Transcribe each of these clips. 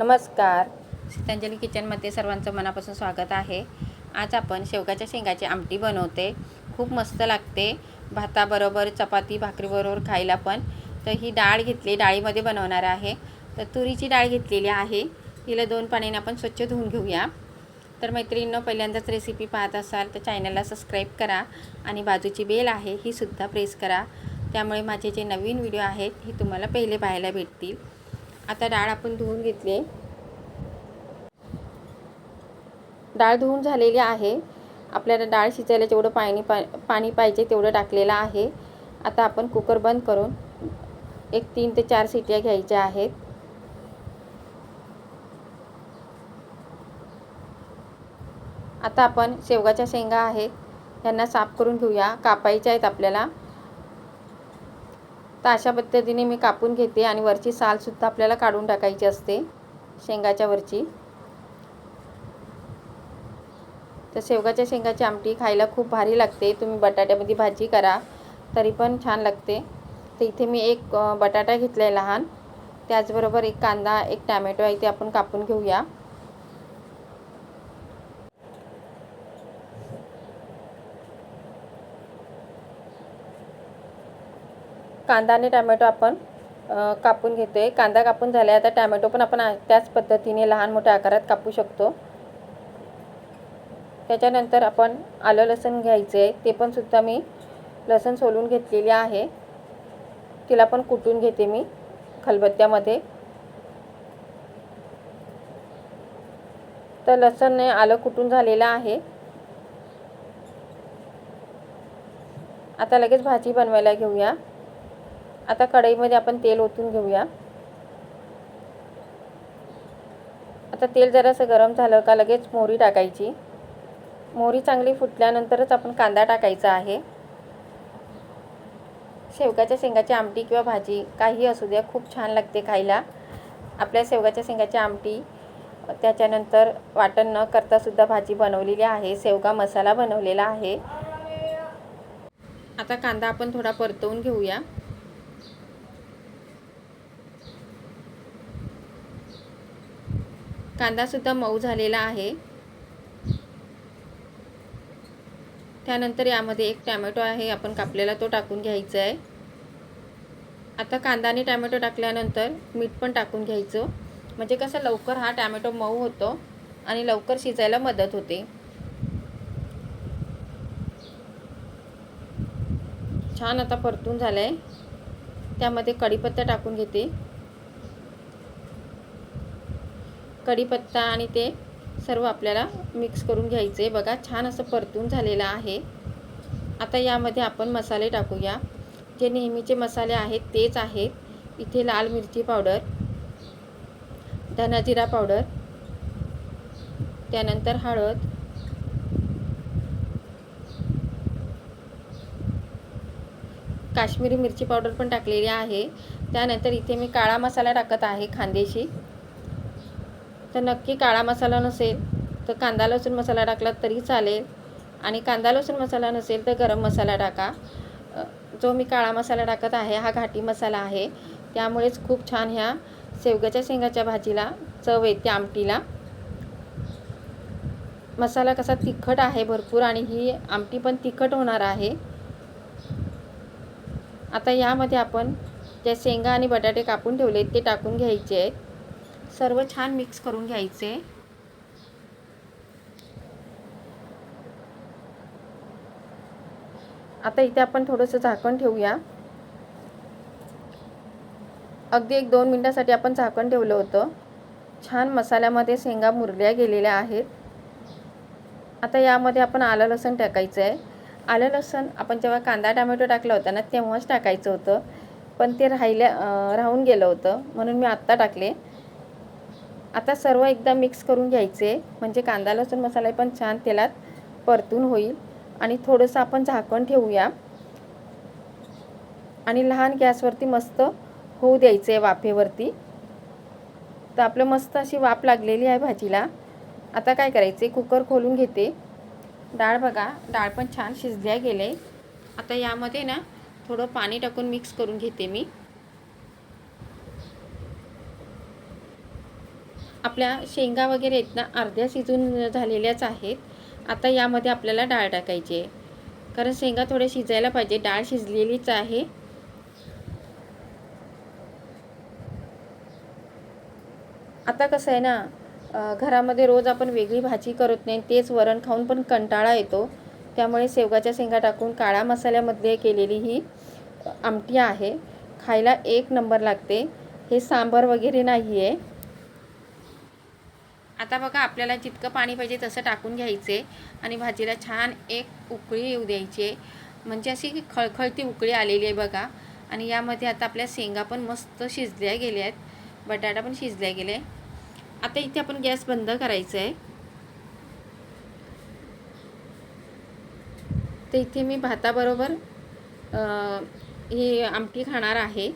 नमस्कार. सीतांजली किचनमध्ये सर्वांचं मनापासून स्वागत आहे. आज आपण शेवगाच्या शेंगाची आमटी बनवते. खूप मस्त लागते. भाताबरोबर चपाती भाकरीबरोबर खायला पण. तर ही डाळ घेतली डाळीमध्ये बनवणार आहे. तर तुरीची डाळ घेतलेली आहे. हिला दोन पाण्याने आपण स्वच्छ धुवून घेऊया. तर मैत्रिणींनो पहिल्यांदाच रेसिपी पाहत असाल तर चॅनलला सबस्क्राईब करा आणि बाजूची बेल आहे ही सुद्धा प्रेस करा. त्यामुळे माझे जे नवीन व्हिडिओ आहेत हे तुम्हाला पहिले पाहायला भेटतील. आता डाळ आपण धुवून घेतली. डाळ धुवून झालेली आहे. आपल्याला डाळ शिजायला जेवढं पाणी पा पाणी पाहिजे तेवढं टाकलेलं आहे. आता आपण कुकर बंद करून एक तीन ते चार सिट्या घ्यायच्या आहेत. आता आपण शेवगाच्या शेंगा आहेत त्यांना साफ करून घेऊया. कापायच्या आहेत आपल्याला. तर अशा पद्धतीने मी कापून घेते आणि वरची सालसुद्धा आपल्याला काढून टाकायची असते शेंगाच्या वरची. तर शेवगाच्या शेंगाची आमटी खायला खूप भारी लागते. तुम्ही बटाट्यामध्ये भाजी करा तरी पण छान लागते. तर इथे मी एक बटाटा घेतला आहे लहान. त्याचबरोबर एक कांदा एक टॅमॅटो आहे ते आपण कापून घेऊया. कांदा आणि टॅमॅटो आपण कापून घेतो आहे कांदा कापून झाला आहे आता टॅमॅटो पण आपण त्याच पद्धतीने लहान मोठ्या आकारात कापू शकतो. त्याच्यानंतर आपण आलं लसूण घ्यायचं आहे ते पण सुद्धा मी लसूण सोलून घेतलेली आहे. तिला पण कुटून घेते मी खलबत्त्यामध्ये. तर लसणने आलं कुटून झालेलं आहे. आता लगेच भाजी बनवायला घेऊया. आता कढईमध्ये आपण तेल ओतून घेऊया. आता तेल जरासं गरम झालं का लगेच मोहरी टाकायची. मोहरी चांगली फुटल्यानंतरच आपण कांदा टाकायचा आहे. शेवगाच्या शेंगाची आमटी किंवा भाजी काही असू द्या खूप छान लागते खायला. आपल्या शेवगाच्या शेंगाची आमटी त्याच्यानंतर वाटण न करतासुद्धा भाजी बनवलेली आहे. शेवगा मसाला बनवलेला आहे. आता कांदा आपण थोडा परतवून घेऊया. कांदासुद्धा मऊ झालेला आहे. त्यानंतर यामध्ये एक टॅमॅटो आहे आपण कापलेला तो टाकून घ्यायचा आहे. आता कांदा आणि टॅमॅटो टाकल्यानंतर मीठ पण टाकून घ्यायचं. म्हणजे कसं लवकर हा टॅमॅटो मऊ होतो आणि लवकर शिजायला मदत होते. छान आता परतून झालं आहे त्यामध्ये कढीपत्ता टाकून घेते. कढीपत्ता आणि ते सर्व आपल्याला मिक्स करून घ्यायचे बघा छान असं परतून झालेलं आहे. आता यामध्ये आपण मसाले टाकूया. जे नेहमीचे मसाले आहेत तेच आहेत. इथे लाल मिरची पावडर धनाजिरा पावडर त्यानंतर हळद काश्मीरी मिरची पावडर पण टाकलेली आहे. त्यानंतर इथे मी काळा मसाला टाकत आहे खांदेशी तर नक्की काळा मसाला नसेल तर कांदा लसूण मसाला टाकला तरी चालेल. आणि कांदा लसूण मसाला नसेल तर गरम मसाला टाका. जो मी काळा मसाला टाकत आहे हा घाटी मसाला आहे. त्यामुळेच खूप छान ह्या शेवग्याच्या शेंगाच्या भाजीला चव येते आमटीला. मसाला कसा तिखट आहे भरपूर आणि ही आमटी पण तिखट होणार आहे. आता यामध्ये आपण ज्या शेंगा आणि बटाटे कापून ठेवले ते टाकून घ्यायचे आहेत. सर्व छान मिक्स करून घ्यायचे. आता इथे आपण थोडंसं झाकण ठेवूया. अगदी एक दोन मिनटासाठी आपण झाकण ठेवलं होतं. छान मसाल्यामध्ये शेंगा मुरल्या गेलेल्या आहेत. आता यामध्ये आपण आलं लसण टाकायचं आहे आलं लसण आपण जेव्हा कांदा टमॅटो टाकला होता ना तेव्हाच टाकायचं होतं. पण ते राहिल्या राहून गेलं होतं. म्हणून मी आत्ता टाकले. आता सर्व एकदा मिक्स करून घ्यायचे. म्हणजे कांदा लसूण मसाला पण छान तेलात परतून होईल. आणि थोडंसं आपण झाकण ठेवूया. आणि लहान गॅसवरती मस्त होऊ द्यायचं आहे वाफेवरती. तर आपलं मस्त अशी वाफ लागलेली आहे भाजीला. आता काय करायचे कुकर खोलून घेते. डाळ बघा डाळ पण छान शिजल्या गेले. आता यामध्ये ना थोडं पाणी टाकून मिक्स करून घेते मी. आपल्या शेंगा वगैरे आहेत ना अर्ध्या शिजून झालेल्याच आहेत. आता यामध्ये आपल्याला डाळ टाकायची आहे. कारण शेंगा थोड्या शिजायला पाहिजे डाळ शिजलेलीच आहे. आता कसं आहे ना घरामध्ये रोज आपण वेगळी भाजी करत नाही तेच वरण खाऊन पण कंटाळा येतो. त्यामुळे शेवगाच्या शेंगा टाकून काळा मसाल्यामध्ये केलेली ही आमटी आहे. खायला एक नंबर लागते. हे सांबर वगैरे नाही आहे आता बघा आपल्याला जितकं पाणी पाहिजे तसं टाकून घ्यायचे आणि भाजीला छान एक उकळी येऊ द्यायची. आहे म्हणजे अशी खळखळती उकळी आलेली आहे बघा. आणि यामध्ये आता आपल्या शेंगा पण मस्त शिजल्या गेल्या आहेत. बटाटा पण शिजल्या गेले. आता इथे आपण गॅस बंद करायचं आहे तर इथे मी भाताबरोबर ही आमटी खाणार आहे.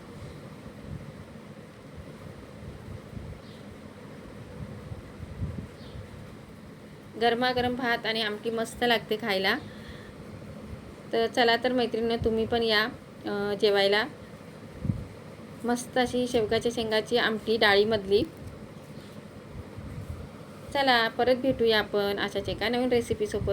गरमागरम भात आणि आमटी मस्त लागते खायला. तर चला तर मैत्रिणीनं तुम्ही पण या जेवायला. मस्त अशी शेवगाच्या शेंगाची आमटी डाळीमधली. चला परत भेटूया आपण अशाच एका नवीन रेसिपीसोबत